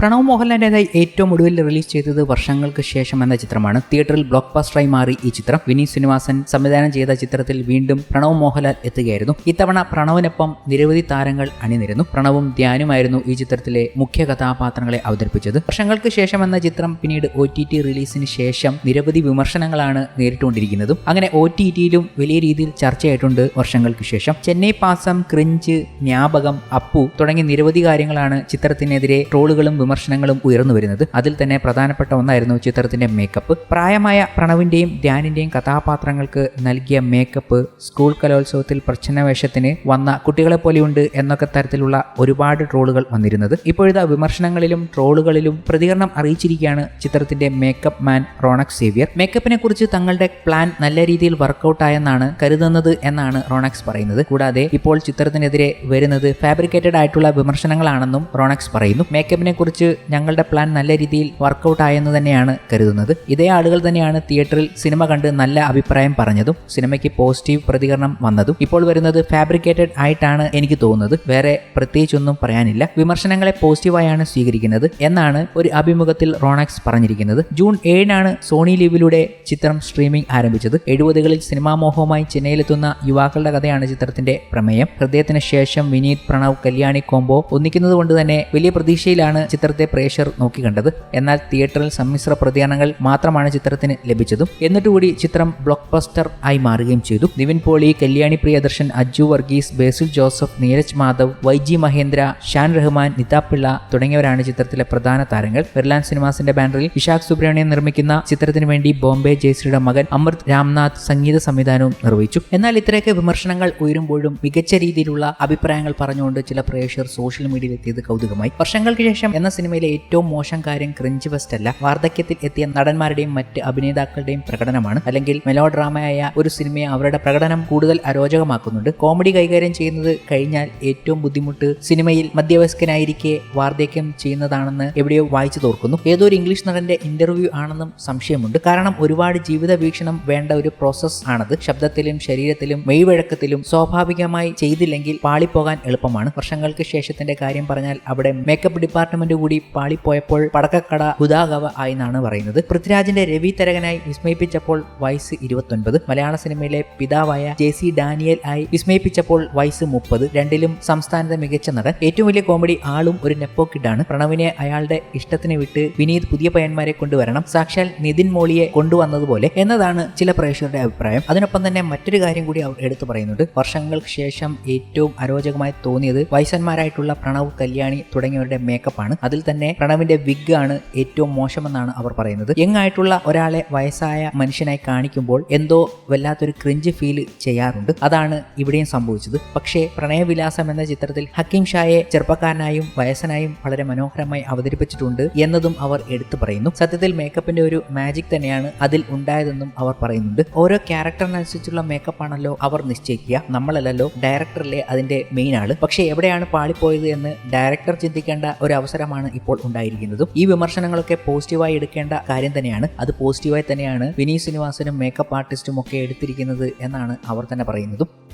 പ്രണവ് മോഹൻലാലിന്റെതായി ഏറ്റവും ഒടുവിൽ റിലീസ് ചെയ്തത് വർഷങ്ങൾക്ക് ശേഷം എന്ന ചിത്രമാണ്. തിയേറ്ററിൽ ബ്ലോക്ക് ബസ്റ്ററായി മാറി ഈ ചിത്രം. വിനീത് ശ്രീനിവാസൻ സംവിധാനം ചെയ്ത ചിത്രത്തിൽ വീണ്ടും പ്രണവ് മോഹൻലാൽ എത്തുകയായിരുന്നു. ഇത്തവണ പ്രണവിനൊപ്പം നിരവധി താരങ്ങൾ അണിനിരുന്നു. പ്രണവും ധ്യാനുമായിരുന്നു ഈ ചിത്രത്തിലെ മുഖ്യ കഥാപാത്രങ്ങളെ അവതരിപ്പിച്ചത്. വർഷങ്ങൾക്ക് ശേഷം എന്ന ചിത്രം പിന്നീട് ഒ ടി ടി റിലീസിന് ശേഷം നിരവധി വിമർശനങ്ങളാണ് നേരിട്ടുകൊണ്ടിരിക്കുന്നതും. അങ്ങനെ ഒ ടി ടിയിലും വലിയ രീതിയിൽ ചർച്ചയായിട്ടുണ്ട് വർഷങ്ങൾക്ക് ശേഷം. ചെന്നൈ പാസം ക്രിഞ്ച് ജ്ഞാപകം അപ്പു തുടങ്ങിയ നിരവധി കാര്യങ്ങളാണ് ചിത്രത്തിനെതിരെ ട്രോളുകളും വിമർശനങ്ങളും ഉയർന്നു വരുന്നത്. അതിൽ തന്നെ പ്രധാനപ്പെട്ട ഒന്നായിരുന്നു ചിത്രത്തിന്റെ മേക്കപ്പ് പ്രായമായ പ്രണവിന്റെയും ധ്യാനിന്റെയും കഥാപാത്രങ്ങൾക്ക് നൽകിയ മേക്കപ്പ് സ്കൂൾ കലോത്സവത്തിൽ പ്രച്ഛന്നവേഷത്തിന് വന്ന കുട്ടികളെ പോലെയുണ്ട് എന്നൊക്കെ തരത്തിലുള്ള ഒരുപാട് ട്രോളുകൾ വന്നിരുന്നത്. ഇപ്പോഴത്തെ വിമർശനങ്ങളിലും ട്രോളുകളിലും പ്രതികരണം അറിയിച്ചിരിക്കുകയാണ് ചിത്രത്തിന്റെ മേക്കപ്പ് മാൻ റോണക് സേവിയർ. മേക്കപ്പിനെ കുറിച്ച് തങ്ങളുടെ പ്ലാൻ നല്ല രീതിയിൽ വർക്കൗട്ടായെന്നാണ് കരുതുന്നത് എന്നാണ് റോണക്സ് പറയുന്നത്. കൂടാതെ ഇപ്പോൾ ചിത്രത്തിനെതിരെ വരുന്നത് ഫാബ്രിക്കേറ്റഡ് ആയിട്ടുള്ള വിമർശനങ്ങളാണെന്നും റോണക്സ് പറയുന്നു. മേക്കപ്പിനെ കുറിച്ച് ഞങ്ങളുടെ പ്ലാൻ നല്ല രീതിയിൽ വർക്കൗട്ട് ആയെന്ന് തന്നെയാണ് കരുതുന്നത്. ഇതേ ആളുകൾ തന്നെയാണ് തിയേറ്ററിൽ സിനിമ കണ്ട് നല്ല അഭിപ്രായം പറഞ്ഞതും സിനിമയ്ക്ക് പോസിറ്റീവ് പ്രതികരണം വന്നതും. ഇപ്പോൾ വരുന്നത് ഫാബ്രിക്കേറ്റഡ് ആയിട്ടാണ് എനിക്ക് തോന്നുന്നത്. വേറെ പ്രത്യേകിച്ചൊന്നും പറയാനില്ല. വിമർശനങ്ങളെ പോസിറ്റീവായാണ് സ്വീകരിക്കുന്നത് എന്നാണ് ഒരു അഭിമുഖത്തിൽ റോണാക്സ് പറഞ്ഞിരിക്കുന്നത്. ജൂൺ ഏഴിനാണ് സോണി ലീവിലൂടെ ചിത്രം സ്ട്രീമിംഗ് ആരംഭിച്ചത്. എഴുപതുകളിൽ സിനിമാ മോഹവുമായി ചെന്നൈയിലെത്തുന്ന യുവാക്കളുടെ കഥയാണ് ചിത്രത്തിന്റെ പ്രമേയം. ഹൃദയത്തിന് ശേഷം വിനീത് പ്രണവ് കല്യാണി കോംബോ ഒന്നിക്കുന്നത് കൊണ്ട് തന്നെ വലിയ പ്രതീക്ഷയിലാണ് ചിത്രത്തെ പ്രേക്ഷകർ നോക്കിക്കണ്ടത് എന്നാൽ തിയേറ്ററിൽ സമ്മിശ്ര പ്രതികരണങ്ങൾ മാത്രമാണ് ചിത്രത്തിന് ലഭിച്ചതും. എന്നിട്ടുകൂടി ചിത്രം ബ്ലോക്ക് ബസ്റ്റർ ആയി മാറുകയും ചെയ്തു. നിവിൻ പോളി കല്യാണി പ്രിയദർശൻ അജു വർഗീസ് ബേസിൽ ജോസഫ് നീരജ് മാധവ് വൈ ജി മഹേന്ദ്ര ഷാൻ റഹ്മാൻ നിതാ പിള്ള തുടങ്ങിയവരാണ് ചിത്രത്തിലെ പ്രധാന താരങ്ങൾ. ബിർലാൻ സിനിമാസിന്റെ ബാനറിൽ വിശാഖ് സുബ്രഹ്മണ്യം നിർമ്മിക്കുന്ന ചിത്രത്തിന് വേണ്ടി ബോംബെ ജയശ്രീയുടെ മകൻ അമൃത് രാംനാഥ് സംഗീത സംവിധാനവും നിർവഹിച്ചു. എന്നാൽ ഇത്രയൊക്കെ വിമർശനങ്ങൾ ഉയരുമ്പോഴും മികച്ച രീതിയിലുള്ള അഭിപ്രായങ്ങൾ പറഞ്ഞുകൊണ്ട് ചില പ്രേക്ഷകർ സോഷ്യൽ മീഡിയയിൽ എത്തിയത് കൗതുകമായി. വർഷങ്ങൾക്ക് ശേഷം എന്ന സിനിമയിലെ ഏറ്റവും മോശം കാര്യം ക്രിഞ്ച് ഫെസ്റ്റ് അല്ല. വാർദ്ധക്യത്തിൽ എത്തിയ നടന്മാരുടെയും മറ്റ് അഭിനേതാക്കളുടെയും പ്രകടനമാണ്. അല്ലെങ്കിൽ മെലോ ഡ്രാമയായ ഒരു സിനിമയെ അവരുടെ പ്രകടനം കൂടുതൽ അരോചകമാക്കുന്നുണ്ട്. കോമഡി കൈകാര്യം ചെയ്യുന്നത് കഴിഞ്ഞാൽ ഏറ്റവും ബുദ്ധിമുട്ട് സിനിമയിൽ മധ്യവയസ്കനായിരിക്കെ വാർദ്ധക്യം ചെയ്യുന്നതാണെന്ന് എവിടെയോ വായിച്ചു തോർക്കുന്നു. ഏതോ ഒരു ഇംഗ്ലീഷ് നടന്റെ ഇന്റർവ്യൂ ആണെന്നും സംശയമുണ്ട്. കാരണം ഒരുപാട് ജീവിത വീക്ഷണം വേണ്ട ഒരു പ്രോസസ് ആണത്. ശബ്ദത്തിലും ശരീരത്തിലും മെയ്വഴക്കത്തിലും സ്വാഭാവികമായി ചെയ്തില്ലെങ്കിൽ പാളിപ്പോകാൻ എളുപ്പമാണ്. വർഷങ്ങൾക്ക് ശേഷത്തിന്റെ കാര്യം പറഞ്ഞാൽ അവിടെ മേക്കപ്പ് ഡിപ്പാർട്ട്മെന്റ് കൂടി പാളിപ്പോയപ്പോൾ പടക്കക്കട ഹുദാഗവ ആയി എന്നാണ് പറയുന്നത്. പൃഥ്വിരാജിന്റെ രവി തരകനായി വിസ്മയിപ്പിച്ചപ്പോൾ വയസ്സ് ഇരുപത്തൊൻപത്. മലയാള സിനിമയിലെ പിതാവായ ജെ സി ഡാനിയൽ ആയി വിസ്മയിപ്പിച്ചപ്പോൾ വയസ്സ് മുപ്പത്. രണ്ടിലും സംസ്ഥാനത്തെ മികച്ച നടൻ. ഏറ്റവും വലിയ കോമഡി ആളും ഒരു നെപ്പോ കിഡാണ്. പ്രണവിനെ അയാളുടെ ഇഷ്ടത്തിന് വിട്ട് വിനീത് പുതിയ പയ്യന്മാരെ കൊണ്ടുവരണം. സാക്ഷാൽ നിതിൻ മോളിയെ കൊണ്ടുവന്നതുപോലെ എന്നതാണ് ചില പ്രേക്ഷകരുടെ അഭിപ്രായം. അതിനൊപ്പം തന്നെ മറ്റൊരു കാര്യം കൂടി അവർ എടുത്തു പറയുന്നുണ്ട്. വർഷങ്ങൾക്ക് ശേഷം ഏറ്റവും അരോചകമായി തോന്നിയത് വയസ്സന്മാരായിട്ടുള്ള പ്രണവ് കല്യാണി തുടങ്ങിയവരുടെ മേക്കപ്പാണ് അതിൽ തന്നെ പ്രണവിന്റെ വിഗ് ആണ് ഏറ്റവും മോശമെന്നാണ് അവർ പറയുന്നത്. യങ് ആയിട്ടുള്ള ഒരാളെ വയസ്സായ മനുഷ്യനായി കാണിക്കുമ്പോൾ എന്തോ വല്ലാത്തൊരു ക്രിഞ്ച് ഫീൽ ചെയ്യാറുണ്ട്. അതാണ് ഇവിടെയും സംഭവിച്ചത്. പക്ഷേ പ്രണയവിലാസം എന്ന ചിത്രത്തിൽ ഹക്കീം ഷായെ ചെറുപ്പക്കാരനായും വയസ്സനായും വളരെ മനോഹരമായി അവതരിപ്പിച്ചിട്ടുണ്ട് എന്നതും അവർ എടുത്തു പറയുന്നു. സത്യത്തിൽ മേക്കപ്പിന്റെ ഒരു മാജിക് തന്നെയാണ് അതിൽ ഉണ്ടായതെന്നും അവർ പറയുന്നുണ്ട്. ഓരോ ക്യാരക്ടറിനനുസരിച്ചുള്ള മേക്കപ്പാണല്ലോ അവർ നിശ്ചയിക്കുക. നമ്മളല്ലല്ലോ ഡയറക്ടറിലെ അതിന്റെ മെയിൻ ആൾ. പക്ഷേ എവിടെയാണ് പാളിപ്പോയത് എന്ന് ഡയറക്ടർ ചിന്തിക്കേണ്ട ഒരു അവസരമാണ് ഇപ്പോൾ ഉണ്ടായിരിക്കുന്നതും. ഈ വിമർശനങ്ങളൊക്കെ പോസിറ്റീവായി എടുക്കേണ്ട കാര്യം തന്നെയാണ്. അത് പോസിറ്റീവായി തന്നെയാണ് വിനീത് ശ്രീനിവാസനും മേക്കപ്പ് ആർട്ടിസ്റ്റും ഒക്കെ എടുത്തിരിക്കുന്നത് എന്നാണ് അവർ തന്നെ പറയുന്നതും.